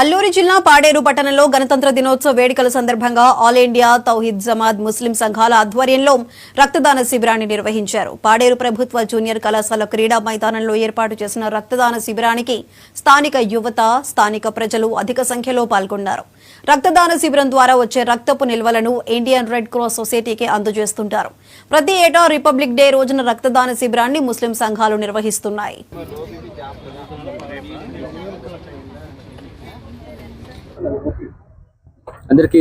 అల్లూరి జిల్లా పాడేరు పట్టణంలో గణతంత్ర దినోత్సవ వేడుకల సందర్భంగా ఆల్ ఇండియా తౌహిద్ జమాద్ ముస్లిం సంఘాల ఆధ్వర్యంలో రక్తదాన శిబిరాన్ని నిర్వహించారు. పాడేరు ప్రభుత్వ జూనియర్ కళాశాల క్రీడా మైదానంలో ఏర్పాటు చేసిన రక్తదాన శిబిరానికి స్థానిక యువత స్థానిక ప్రజలు అధిక సంఖ్యలో పాల్గొన్నారు. రక్తదాన శిబిరం ద్వారా వచ్చే రక్తపు నిల్వలను ఇండియన్ రెడ్ క్రాస్ సొసైటీకి అందజేస్తుంటారు. ప్రతి ఏటా రిపబ్లిక్ డే రోజున రక్తదాన శిబిరాన్ని ముస్లిం సంఘాలు నిర్వహిస్తున్నాయి. అందరికీ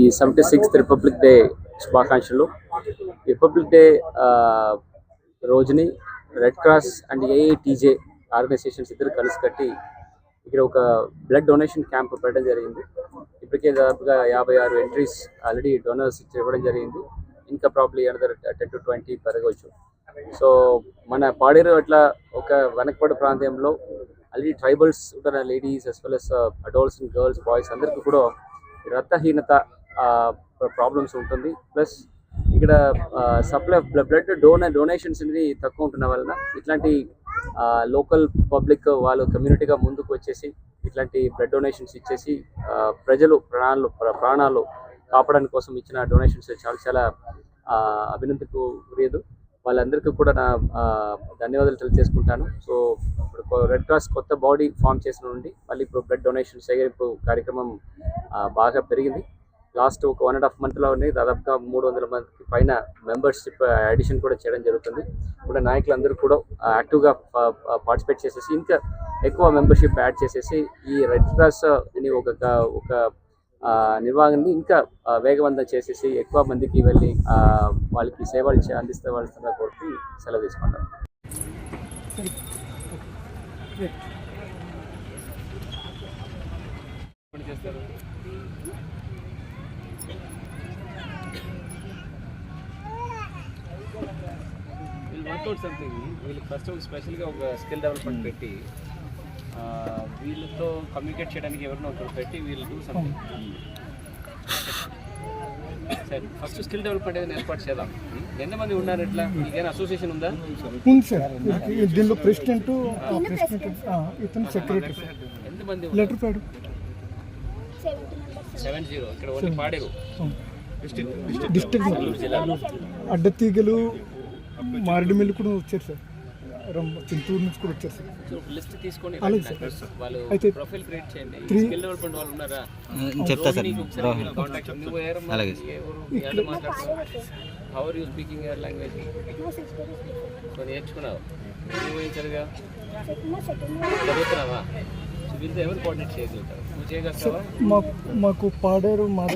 ఈ సెవెంటీ సిక్స్త్ రిపబ్లిక్ డే శుభాకాంక్షలు రిపబ్లిక్ డే రోజుని Red Cross and AITJ organisations ఇద్దరు కలిసి కట్టి ఇక్కడ ఒక బ్లడ్ డొనేషన్ క్యాంప్ పెట్టడం జరిగింది. ఇప్పటికే దాదాపుగా యాభై ఆరు ఎంట్రీస్ ఆల్రెడీ డొనర్స్ ఇవ్వడం జరిగింది. ఇంకా probably another ten to twenty పెరగవచ్చు. సో మన పాడేరు అట్లా ఒక వెనకబడి ప్రాంతంలో ఆల్రెడీ ట్రైబల్స్ ఉంటున్న ladies as well as adults and girls boys అందరికీ కూడా రక్తహీనత ప్రాబ్లమ్స్ ఉంటుంది ప్లస్ ఇక్కడ సప్లై బ్లడ్ డోనే డొనేషన్స్ అనేది తక్కువ ఉంటున్న వలన ఇట్లాంటి లోకల్ పబ్లిక్ వాళ్ళు కమ్యూనిటీగా ముందుకు వచ్చేసి ఇట్లాంటి బ్లడ్ డొనేషన్స్ ఇచ్చేసి ప్రజలు ప్రాణాలు ప్రాణాలు కాపాడడానికి కోసం ఇచ్చిన డొనేషన్స్ చాలా చాలా అభినందనకు ఉరియదు వాళ్ళందరికీ కూడా నా ధన్యవాదాలు తెలియజేసుకుంటాను. సో ఇప్పుడు రెడ్ క్రాస్ కొత్త బాడీ ఫామ్ చేసిన నుండి మళ్ళీ ఇప్పుడు బ్లడ్ డొనేషన్ సేకరింపు కార్యక్రమం బాగా పెరిగింది. లాస్ట్ ఒక వన్ అండ్ హాఫ్ మంత్లోనే దాదాపుగా మూడు వందల మందికి పైన మెంబర్షిప్ అడిషన్ కూడా చేయడం జరుగుతుంది. ఇప్పుడు నాయకులందరూ కూడా యాక్టివ్గా పార్టిసిపేట్ చేసేసి ఇంకా ఎక్కువ మెంబర్షిప్ యాడ్ చేసేసి ఈ రెడ్ క్రాస్ అని ఒక ఒక నిర్వహణని ఇంకా వేగవంతం చేసేసి ఎక్కువ మందికి వెళ్ళి ఆ, వాళ్ళకి సేవలు చే- అందిస్తే వాళ్ళ కోరికి సెలవు తీసుకుంటాను వీళ్ళు వర్కౌట్ సంథింగ్ వీళ్ళకి ఫస్ట్ ఒక స్పెషల్గా ఒక స్కిల్ డెవలప్మెంట్ పెట్టి వీళ్ళతో కమ్యూనికేట్ చేయడానికి ఎవరినో ఒకరు పెట్టి వీళ్ళు డూ సంథింగ్ సరే ఫస్ట్ స్కిల్ డెవలప్మెంట్ అనేది ఏర్పాటు చేద్దాం. ఎంతమంది ఉన్నారు ఇట్లా? మీకేమైనా అసోసియేషన్ ఉందా? ఉంది సార్. దీనిలో ప్రెసిడెంట్ ప్రెసిడెంట్ ఆ, ఇతను సెక్రటరీ సార్. ఎంతమంది లెటర్ ప్యాడ్. సెవెన్ జీరో ఇక్కడ ఓన్లీ పాడేరు. డిస్ట్రిక్ట్ అడ్డతీగలు మారేడుమిల్లి కూడా వచ్చారు సార్. చింతూరు నుంచి కూడా వచ్చారు సార్. లిస్ట్ తీసుకొని అలాగే సార్. వాళ్ళు అయితే ప్రొఫైల్ క్రియేట్ చేయండి. త్రీ- స్కిల్ డెవలప్మెంట్ వాళ్ళు ఉన్నారా? చెప్తా సార్? అలాగే how are you speaking your language నేర్చుకున్నావు. నువ్వు సరిగా చదువుతున్నావా? సో వీళ్ళతో ఎవరు కోఆర్డినేట్ చేయగలుగుతావు నువ్వు చేయగలుగుతావా? మాకు మాకు పాడారు మా